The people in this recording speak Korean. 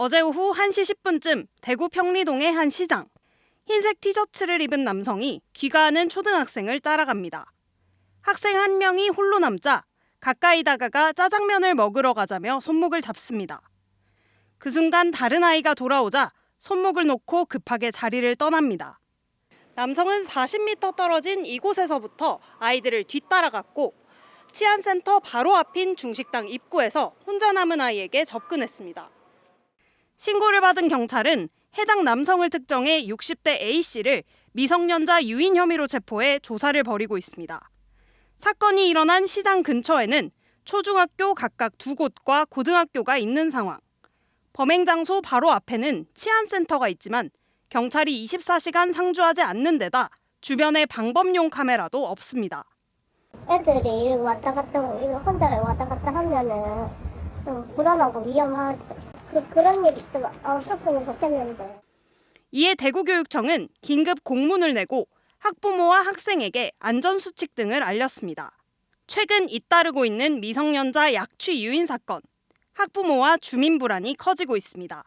어제 오후 1시 10분쯤 대구 평리동의 한 시장. 흰색 티셔츠를 입은 남성이 귀가하는 초등학생을 따라갑니다. 학생 한 명이 홀로 남자 가까이 다가가 짜장면을 먹으러 가자며 손목을 잡습니다. 그 순간 다른 아이가 돌아오자 손목을 놓고 급하게 자리를 떠납니다. 남성은 40m 떨어진 이곳에서부터 아이들을 뒤따라갔고 치안센터 바로 앞인 중식당 입구에서 혼자 남은 아이에게 접근했습니다. 신고를 받은 경찰은 해당 남성을 특정해 60대 A씨를 미성년자 유인 혐의로 체포해 조사를 벌이고 있습니다. 사건이 일어난 시장 근처에는 초중학교 각각 두 곳과 고등학교가 있는 상황. 범행 장소 바로 앞에는 치안센터가 있지만 경찰이 24시간 상주하지 않는 데다 주변에 방범용 카메라도 없습니다. 애들이 왔다 갔다 혼자 왔다 갔다 하면은 좀 불안하고 위험하죠. 그, 그런 일이 좀 없었으면 좋겠는데. 이에 대구교육청은 긴급 공문을 내고 학부모와 학생에게 안전수칙 등을 알렸습니다. 최근 잇따르고 있는 미성년자 약취 유인 사건, 학부모와 주민 불안이 커지고 있습니다.